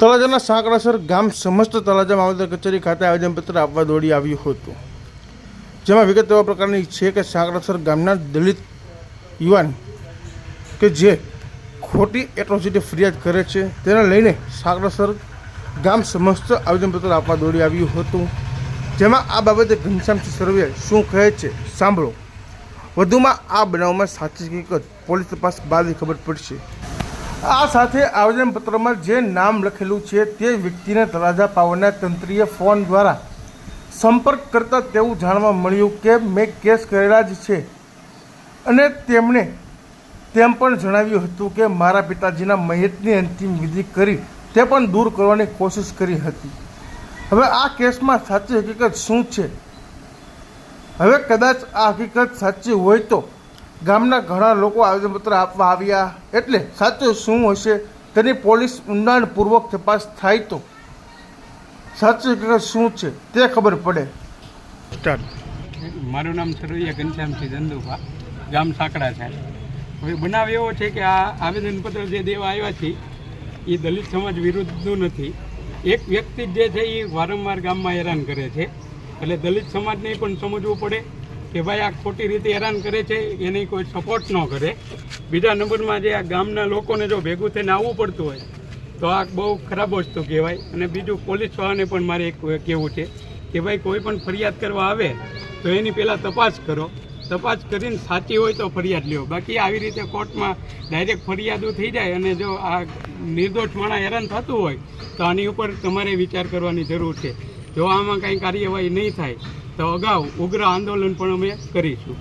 તળાજાના સાંકડાસર ગામ સમસ્ત તળાજા મામલતદાર કચેરી ખાતે આવેદનપત્ર આપવા દોડી આવ્યું હતું. જેમાં વિગત એવા પ્રકારની છે કે સાંકડાસર ગામના દલિત યુવાન કે જે ખોટી એટ્રોસિટી ફરિયાદ કરે છે, તેને લઈને સાંકડાસર ગામ સમસ્ત આવેદનપત્ર આપવા દોડી આવ્યું હતું. જેમાં આ બાબતે ઘનશ્યામસિંહ સર્વે શું કહે છે સાંભળો. વધુમાં આ બનાવમાં સાચી હકીકત પોલીસ તપાસ બાદ ખબર પડશે. આ સાથે આવેદનપત્રમાં જે નામ લખેલું છે તે વ્યક્તિને તળાજા પાવરના તંત્રીય ફોન દ્વારા સંપર્ક કરતા તેવું જાણવા મળ્યું કે મેં કેસ કરેલા જ છે. અને તેમણે તેમ પણ જણાવ્યું હતું કે મારા પિતાજીના મહેતની અંતિમ વિધિ કરી તે પણ દૂર કરવાની કોશિશ કરી હતી. હવે આ કેસમાં સાચી હકીકત શું છે? હવે કદાચ આ હકીકત સાચી હોય તો ગામના ઘણા લોકો આવેદનપત્ર આપવા આવ્યા. એટલે સાચું શું હશે? તેની પોલીસ ઊંડાણપૂર્વક તપાસ થાય તો. સાચી હકીકત શું છે? તે ખબર પડે. સ્ટાર્ટ મારું નામ સરવૈયા ઘનશ્યામસિંહ ધંધુભા ગામ સાંકડા છે. હવે બનાવ એવો છે કે આ આવેદનપત્ર જે દેવા આવ્યા છે એ દલિત સમાજ વિરુદ્ધનું નથી. એક વ્યક્તિ જે છે એ વારંવાર ગામમાં હેરાન કરે છે. એટલે દલિત સમાજને પણ સમજવું પડે. કે ભાઈ આ ખોટી રીતે હેરાન કરે છે, એને કોઈ સપોર્ટ ન કરે. બીજા નંબરમાં જે આ ગામના લોકોને જો ભેગું થઈને આવવું પડતું હોય, તો આ બહુ ખરાબ વસ્તુ કહેવાય. અને બીજું પોલીસવાળાને પણ મારે એક કહેવું છે કે ભાઈ, કોઈ પણ ફરિયાદ કરવા આવે, તો એની પહેલાં તપાસ કરો. તપાસ કરીને સાચી હોય તો ફરિયાદ લ્યો. બાકી આવી રીતે કોર્ટમાં ડાયરેક્ટ ફરિયાદો થઈ જાય અને જો આ નિર્દોષ માણસ હેરાન થતું હોય, તો આની ઉપર તમારે વિચાર કરવાની જરૂર છે. જો આમાં કાંઈ કાર્યવાહી નહીં થાય તો અગાઉ ઉગ્ર આંદોલન પણ અમે કરીશું.